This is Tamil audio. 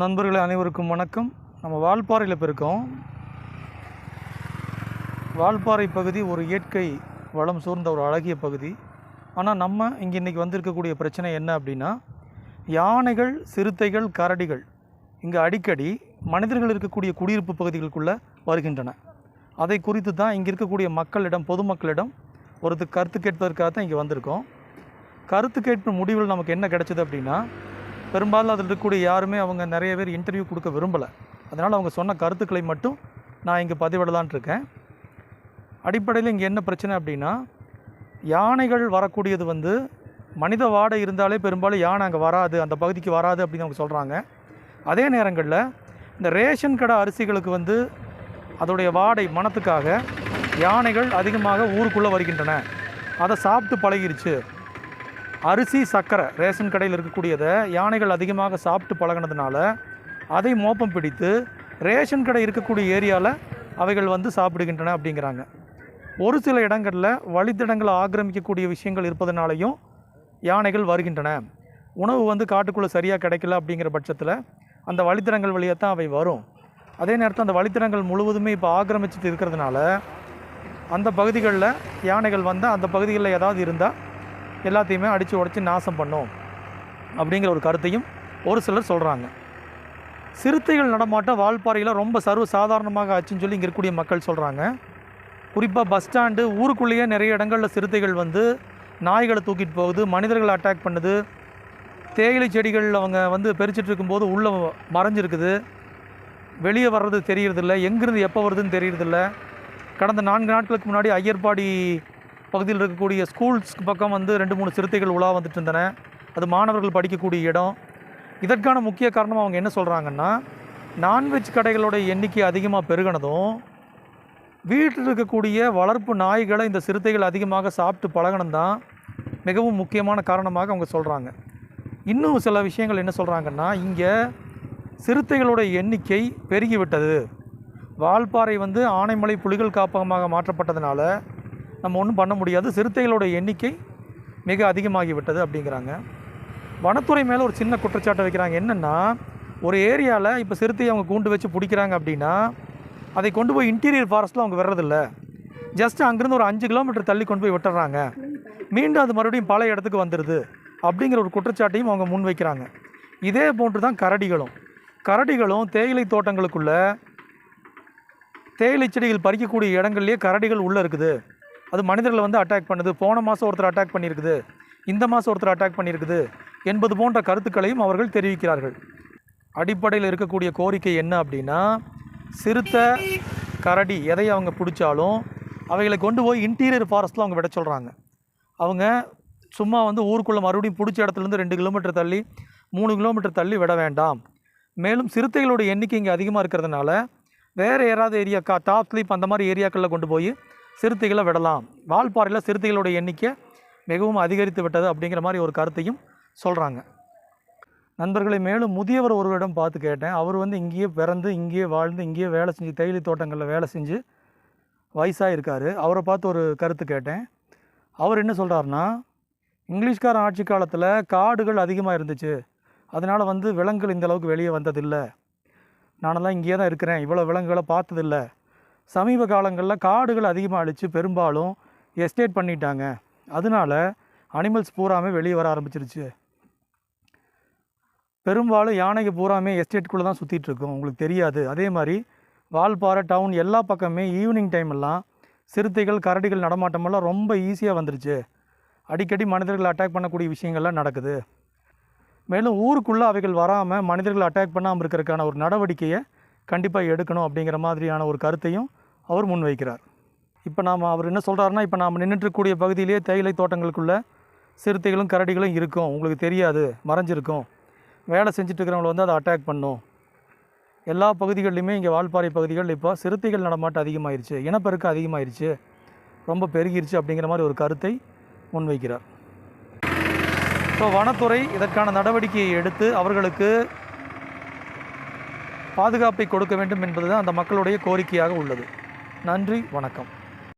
நண்பர்களே அனைவருக்கும் வணக்கம். நம்ம வால்பாறையில் இப்போ இருக்கோம் வால்பாறை பகுதி ஒரு இயற்கை வளம் சூழ்ந்த ஒரு அழகிய பகுதி. ஆனால் நம்ம இங்கே இன்றைக்கி வந்திருக்கக்கூடிய பிரச்சனை என்ன அப்படின்னா யானைகள் சிறுத்தைகள் கரடிகள் இங்கே அடிக்கடி மனிதர்கள் இருக்கக்கூடிய குடியிருப்பு பகுதிகளுக்குள்ளே வருகின்றன. அதை குறித்து தான் இங்கே இருக்கக்கூடிய மக்களிடம் பொதுமக்களிடம் ஒருத்தர் கருத்து கேட்பதற்காக தான் இங்கே வந்திருக்கோம். கருத்து கேட்பு முடிவில் நமக்கு என்ன கிடைச்சது அப்படின்னா பெரும்பாலும் அதில் இருக்கக்கூடிய யாருமே அவங்க நிறைய பேர் இன்டர்வியூ கொடுக்க விரும்பலை. அதனால் அவங்க சொன்ன கருத்துக்களை மட்டும் நான் இங்கே பதிவிடலான் இருக்கேன். அடிப்படையில் இங்கே என்ன பிரச்சனை அப்படின்னா யானைகள் வரக்கூடியது வந்து மனித வாடை இருந்தாலே பெரும்பாலும் யானை அங்கே வராது அந்த பகுதிக்கு வராது அப்படின்னு அவங்க சொல்கிறாங்க அதே நேரங்களில் இந்த ரேஷன் கடை அரிசிகளுக்கு வந்து அதோடைய வாடை மனத்துக்காக யானைகள் அதிகமாக ஊருக்குள்ளே வருகின்றன. அதை சாப்பிட்டு பழகிருச்சு. அரிசி சர்க்கரை ரேஷன் கடையில் இருக்கக்கூடியதை யானைகள் அதிகமாக சாப்பிட்டு பழகினதுனால அதை மோப்பம் பிடித்து ரேஷன் கடை இருக்கக்கூடிய ஏரியாவில் அவைகள் வந்து சாப்பிடுகின்றன அப்படிங்கிறாங்க. ஒரு சில இடங்களில் வழித்தடங்களை ஆக்கிரமிக்கக்கூடிய விஷயங்கள் இருப்பதனாலையும் யானைகள் வருகின்றன. உணவு வந்து காட்டுக்குள்ளே சரியாக கிடைக்கல அப்படிங்கிற பட்சத்தில் அந்த வழித்தடங்கள் வழியாக தான் அவை வரும். அதே நேரத்தில் அந்த வழித்தடங்கள் முழுவதுமே இப்போ ஆக்கிரமிச்சிட்டு இருக்கிறதுனால அந்த பகுதிகளில் யானைகள் வந்தால் அந்த பகுதிகளில் ஏதாவது இருந்தால் எல்லாத்தையுமே அடித்து உடச்சி நாசம் பண்ணும் அப்படிங்கிற ஒரு கருத்தையும் ஒரு சிலர் சொல்கிறாங்க சிறுத்தைகள் நடமாட்டம் வால்பாறையில் ரொம்ப சர்வ சாதாரணமாக ஆச்சுன்னு சொல்லி இங்கே இருக்கக்கூடிய மக்கள் சொல்கிறாங்க குறிப்பாக பஸ் ஸ்டாண்டு ஊருக்குள்ளேயே நிறைய இடங்களில் சிறுத்தைகள் வந்து நாய்களை தூக்கிட்டு போகுது மனிதர்களை அட்டாக் பண்ணுது. தேயிலை செடிகள் அவங்க வந்து பறிச்சிட்டு இருக்கும்போது உள்ளே மறைஞ்சிருக்குது. வெளியே வர்றது தெரியறதில்ல எங்கேருந்து எப்போ வருதுன்னு தெரியறதில்ல. கடந்த நான்கு நாட்களுக்கு முன்னாடி ஐயர்பாடி பகுதியில் இருக்கக்கூடிய ஸ்கூல்ஸ் பக்கம் வந்து ரெண்டு மூணு சிறுத்தைகள் உலா வந்துட்டு இருந்தன அது மாணவர்கள் படிக்கக்கூடிய இடம். இதற்கான முக்கிய காரணம் அவங்க என்ன சொல்கிறாங்கன்னா நான்வெஜ் கடைகளோட எண்ணிக்கை அதிகமாக பெருகினதும் வீட்டில் இருக்கக்கூடிய வளர்ப்பு நாய்களை இந்த சிறுத்தைகள் அதிகமாக சாப்பிட்டு பழகணும் தான் மிகவும் முக்கியமான காரணமாக அவங்க சொல்கிறாங்க இன்னும் சில விஷயங்கள் என்ன சொல்கிறாங்கன்னா இங்கே சிறுத்தைகளோட எண்ணிக்கை பெருகிவிட்டது. வால்பாறை வந்து ஆனைமலை புலிகள் காப்பகமாக மாற்றப்பட்டதுனால நம்ம ஒன்றும் பண்ண முடியாது. சிறுத்தைகளோட எண்ணிக்கை மிக அதிகமாகிவிட்டது அப்படிங்கிறாங்க. வனத்துறை மேலே ஒரு சின்ன குற்றச்சாட்டை வைக்கிறாங்க. என்னென்னா ஒரு ஏரியாவில் இப்போ சிறுத்தையை அவங்க கூண்டு வச்சு பிடிக்கிறாங்க அப்படின்னா அதை கொண்டு போய் இன்டீரியர் ஃபாரஸ்ட்டில் அவங்க வர்றதில்ல ஜஸ்ட் அங்கேருந்து ஒரு அஞ்சு கிலோமீட்டர் தள்ளி கொண்டு போய் விட்டுறாங்க. மீண்டும் அது மறுபடியும் பல இடத்துக்கு வந்துடுது அப்படிங்கிற ஒரு குற்றச்சாட்டையும் அவங்க முன்வைக்கிறாங்க இதே போன்று தான் கரடிகளும். கரடிகளும் தேயிலை தோட்டங்களுக்குள்ள தேயிலை செடிகள் பறிக்கக்கூடிய இடங்கள்லேயே கரடிகள் உள்ளே இருக்குது. அது மனிதர்களை வந்து அட்டாக் பண்ணுது. போன மாதம் ஒருத்தர் அட்டாக் பண்ணியிருக்குது. இந்த மாதம் ஒருத்தர் அட்டாக் பண்ணியிருக்குது. என்பது போன்ற கருத்துக்களையும் அவர்கள் தெரிவிக்கிறார்கள். அடிப்படையில் இருக்கக்கூடிய கோரிக்கை என்ன அப்படின்னா சிறுத்தை கரடி எதை அவங்க பிடிச்சாலும் அவைகளை கொண்டு போய் இன்டீரியர் ஃபாரஸ்ட்டில் அவங்க விட சொல்கிறாங்க அவங்க சும்மா வந்து ஊருக்குள்ளே மறுபடியும் பிடிச்ச இடத்துலேருந்து ரெண்டு கிலோமீட்டர் தள்ளி மூணு கிலோமீட்டர் தள்ளி விட வேண்டாம். மேலும் சிறுத்தைகளோட எண்ணிக்கை இங்கே அதிகமாக இருக்கிறதுனால வேறு யாராவது ஏரியா கா டாப் ஸ்லீப் அந்த மாதிரி ஏரியாக்களில் கொண்டு போய் சிறுத்தைகளை விடலாம். வால்பாறையில் சிறுத்தைகளுடைய எண்ணிக்கை மிகவும் அதிகரித்து விட்டது அப்படிங்கிற மாதிரி ஒரு கருத்தையும் சொல்கிறாங்க நண்பர்களை மேலும் முதியவர் ஒருவரிடம் பார்த்து கேட்டேன். அவர் வந்து இங்கேயே பிறந்து இங்கேயே வாழ்ந்து இங்கேயே வேலை செஞ்சு தேயிலை தோட்டங்களில் வேலை செஞ்சு வயசாக இருக்கார் அவரை பார்த்து ஒரு கருத்து கேட்டேன். அவர் என்ன சொல்கிறாருன்னா இங்கிலீஷ்காரன் ஆட்சி காலத்தில் காடுகள் அதிகமாக இருந்துச்சு. அதனால் வந்து விலங்குகள் இந்த அளவுக்கு வெளியே வந்ததில்லை. நானெல்லாம் இங்கேயே தான் இருக்கிறேன். இவ்வளோ விலங்குகளை பார்த்ததில்ல. சமீப காலங்களில் காடுகள் அதிகமாக அழித்து பெரும்பாலும் எஸ்டேட் பண்ணிட்டாங்க. அதனால அனிமல்ஸ் பூராமே வெளியே வர ஆரம்பிச்சிருச்சு. பெரும்பாலும் யானைக்கு பூராமே எஸ்டேட்டுக்குள்ளே தான் சுற்றிட்டுருக்கும் உங்களுக்கு தெரியாது. அதே மாதிரி வால்பாறை டவுன் எல்லா பக்கமே ஈவினிங் டைமெல்லாம் சிறுத்தைகள் கரடிகள் நடமாட்டமெல்லாம் ரொம்ப ஈஸியாக வந்துருச்சு. அடிக்கடி மனிதர்களை அட்டாக் பண்ணக்கூடிய விஷயங்கள்லாம் நடக்குது. மேலும் ஊருக்குள்ளே அவைகள் வராமல் மனிதர்கள் அட்டாக் பண்ணாமல் இருக்கிறதுக்கான ஒரு நடவடிக்கையை கண்டிப்பாக எடுக்கணும் அப்படிங்கிற மாதிரியான ஒரு கருத்தையும் அவர் முன்வைக்கிறார். இப்போ நாம் அவர் என்ன சொல்கிறாருன்னா இப்போ நாம் நின்றுட்டுக்கூடிய பகுதியிலேயே தேயிலை தோட்டங்களுக்குள்ள சிறுத்தைகளும் கரடிகளும் இருக்கும். உங்களுக்கு தெரியாது மறைஞ்சிருக்கும். வேலை செஞ்சுட்டு இருக்கிறவங்கள வந்து அதை அட்டாக் பண்ணும். எல்லா பகுதிகளிலுமே இங்கே வால்பாறை பகுதிகள் இப்போ சிறுத்தைகள் நடமாட்டம் அதிகமாயிருச்சு இனப்பெருக்கம் அதிகமாயிருச்சு ரொம்ப பெருகிருச்சு அப்படிங்கிற மாதிரி ஒரு கருத்தை முன்வைக்கிறார். ஸோ வனத்துறை இதற்கான நடவடிக்கையை எடுத்து அவர்களுக்கு பாதுகாப்பை கொடுக்க வேண்டும் என்பதுதான் அந்த மக்களுடைய கோரிக்கையாக உள்ளது. நன்றி வணக்கம்.